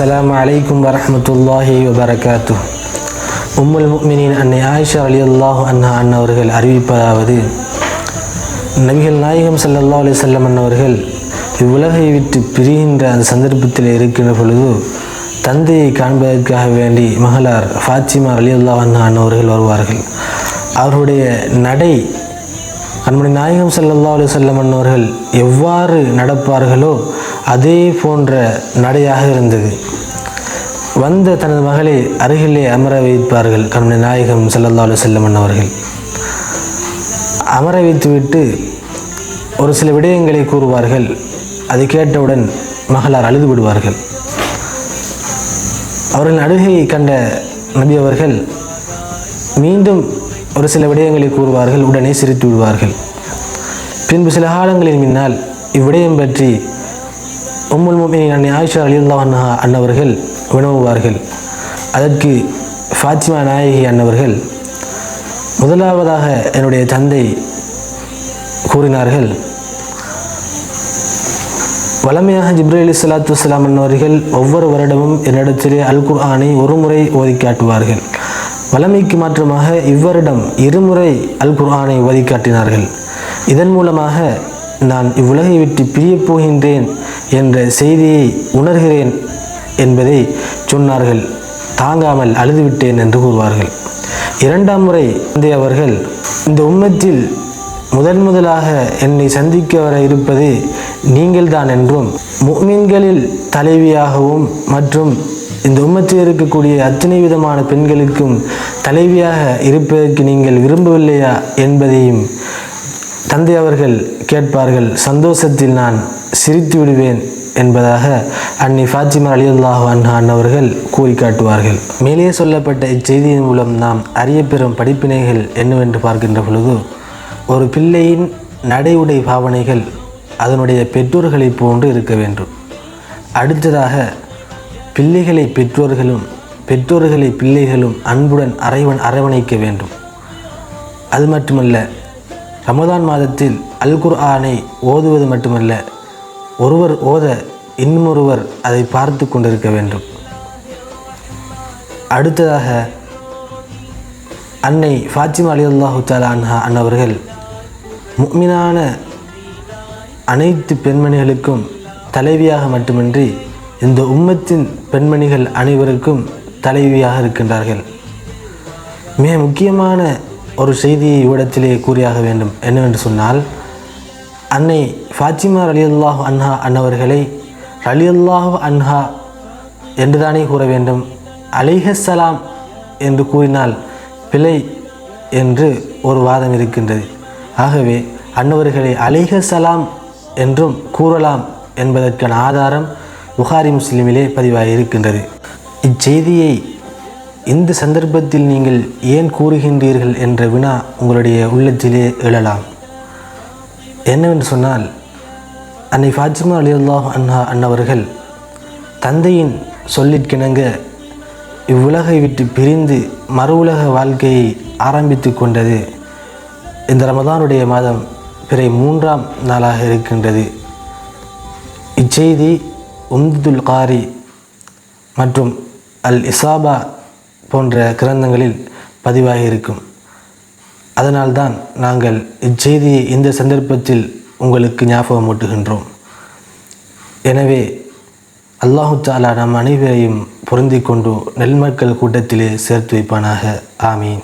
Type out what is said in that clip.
அஸ்லாம் அலைக்கும் வரமத்துல்லாஹி வபரகாத்து உம்முல் முக்மினின் அன்னை ஆயிஷா அலி அல்லாஹ் அண்ணா அன்னவர்கள் அறிவிப்பதாவது நபிகள் நாயகம் சல்லல்லா அலி சொல்லம் அன்னவர்கள் இவ்வுலகை விட்டு பிரிகின்ற அந்த சந்தர்ப்பத்தில் இருக்கின்ற பொழுது தந்தையை காண்பதற்காக வேண்டி மகளார் ஃபாத்திமா அலி அல்லாஹ் அண்ணா அன்னவர்கள் வருவார்கள் அவருடைய நடை அன்புடைய நாயகம் ஸல்லல்லாஹு அலி வஸல்லம் அன்னவர்கள் எவ்வாறு நடப்பார்களோ அதே போன்ற நடையாக இருந்தது. வந்த தனது மகளை அருகிலே அமர வைப்பார்கள் கண்மணி நாயகம் ஸல்லல்லாஹு அலி வஸல்லம் அன்னவர்கள். அமர வைத்துவிட்டு ஒரு சில விடயங்களை கூறுவார்கள். அதை கேட்டவுடன் மகளார் அழுது விடுவார்கள். அவர்கள் அழுகையை கண்ட நபி அவர்கள் மீண்டும் ஒரு சில விடயங்களை கூறுவார்கள் உடனே சிரித்து விடுவார்கள். பின்பு சில காலங்களின் முன்னால் இவ்விடயம் பற்றி உம்முல் முமினின் அன்னை ஆயிஷா அலியுல்லா அண்ணா அன்னவர்கள் வினவுவார்கள் அதற்கு ஃபாத்திமா நாயகி அன்னவர்கள் முதலாவதாக என்னுடைய தந்தை கூறினார்கள். வளமையாக ஜிப்ரேலி அலி சலாத்து வலாம் அன்னவர்கள் ஒவ்வொரு வருடமும் என்னிடத்திலே அல் குர்ஆனை ஒரு முறை ஓதி காட்டுவார்கள். வளமைக்கு மாற்றமாக இவ்வருடம் இருமுறை அல் குர்ஆனை வழிகாட்டினார்கள் இதன் மூலமாக நான் இவ்வுலகை விட்டு பிரியப் போகின்றேன் என்ற செய்தியை உணர்கிறேன் என்பதை சொன்னார்கள். தாங்காமல் அழுதுவிட்டேன் என்று கூறுவார்கள். இரண்டாம் முறை தந்தை அவர்கள் இந்த உம்மத்தில் முதன் முதலாக என்னை சந்திக்க வர இருப்பது நீங்கள்தான் என்றும் முக்மீன்களில் தலைவியாகவும் மற்றும் இந்த உம்மத்தில் இருக்கக்கூடிய அத்தனை விதமான பெண்களுக்கும் தலைவியாக இருப்பதற்கு நீங்கள் விரும்பவில்லையா என்பதையும் தந்தை அவர்கள் கேட்பார்கள். சந்தோஷத்தில் நான் சிரித்து விடுவேன் என்பதாக அன்னை ஃபாத்திமா அலியுல்லாஹ் அன்ஹான் அவர்கள் கூறி காட்டுவார்கள் மேலே சொல்லப்பட்ட இச்செய்தியின் மூலம் நாம் அறியப்பெறும் படிப்பினைகள் என்னவென்று பார்க்கின்ற பொழுது ஒரு பிள்ளையின் நடை உடை பாவனைகள் அதனுடைய பெற்றோர்களைப் போன்று இருக்க வேண்டும். அடுத்ததாக பிள்ளைகளை பெற்றோர்களும் பெற்றோர்களை பிள்ளைகளும் அன்புடன் அரைவன் அரவணைக்க வேண்டும். அது மட்டுமல்ல ரமதான் மாதத்தில் அல் குர்ஆனை ஓதுவது மட்டுமல்ல ஒருவர் ஓத இன்னுமொருவர் அதை பார்த்து கொண்டிருக்க வேண்டும். அடுத்ததாக அன்னை ஃபாத்திமா அலி அல்லாஹு தாலா அன்ஹா அன்னவர்கள் முக்மினான அனைத்து பெண்மணிகளுக்கும் தலைவியாக மட்டுமின்றி இந்த உம்மத்தின் பெண்மணிகள் அனைவருக்கும் தலைவியாக இருக்கின்றார்கள். மிக முக்கியமான ஒரு செய்தியை இவ்விடத்திலே கூறியாக வேண்டும். என்னவென்று சொன்னால் அன்னை ஃபாத்திமா ரலியுல்லாஹு அன்ஹா அன்னவர்களை ரலியுல்லாஹு அன்ஹா என்றுதானே கூற வேண்டும். அலிஹலாம் என்று கூறினால் பிழை என்று ஒரு வாதம் இருக்கின்றது. ஆகவே அன்னவர்களை அலிஹலாம் என்றும் கூறலாம் என்பதற்கான ஆதாரம் புகாரி முஸ்லிமிலே பதிவாக இருக்கின்றது. இச்செய்தியை இந்த சந்தர்ப்பத்தில் நீங்கள் ஏன் கூறுகின்றீர்கள் என்ற வினா உங்களுடைய உள்ளத்திலே எழலாம். என்னவென்று சொன்னால் அன்னை ஃபாத்திமா அலி அல்லாஹ் அண்ணா அன்னவர்கள் தந்தையின் சொல்லிற்கிணங்க இவ்வுலகை விட்டு பிரிந்து மறு உலக வாழ்க்கையை ஆரம்பித்து கொண்டது. இந்த ரமதானுடைய மாதம் பிறை மூன்றாம் நாளாக இருக்கின்றது. இச்செய்தி உம்துல் காரி மற்றும் அல் இசாபா போன்ற கிரந்தங்களில் பதிவாகி இருக்கும் அதனால்தான் நாங்கள் இச்செய்தியை இந்த சந்தர்ப்பத்தில் உங்களுக்கு ஞாபகம் ஊட்டுகின்றோம் எனவே அல்லாஹு தாலா நம் அனைவரையும் பொருந்திக் கொண்டு நெல்மக்கள் கூட்டத்திலே சேர்த்து வைப்பானாக. ஆமீன்.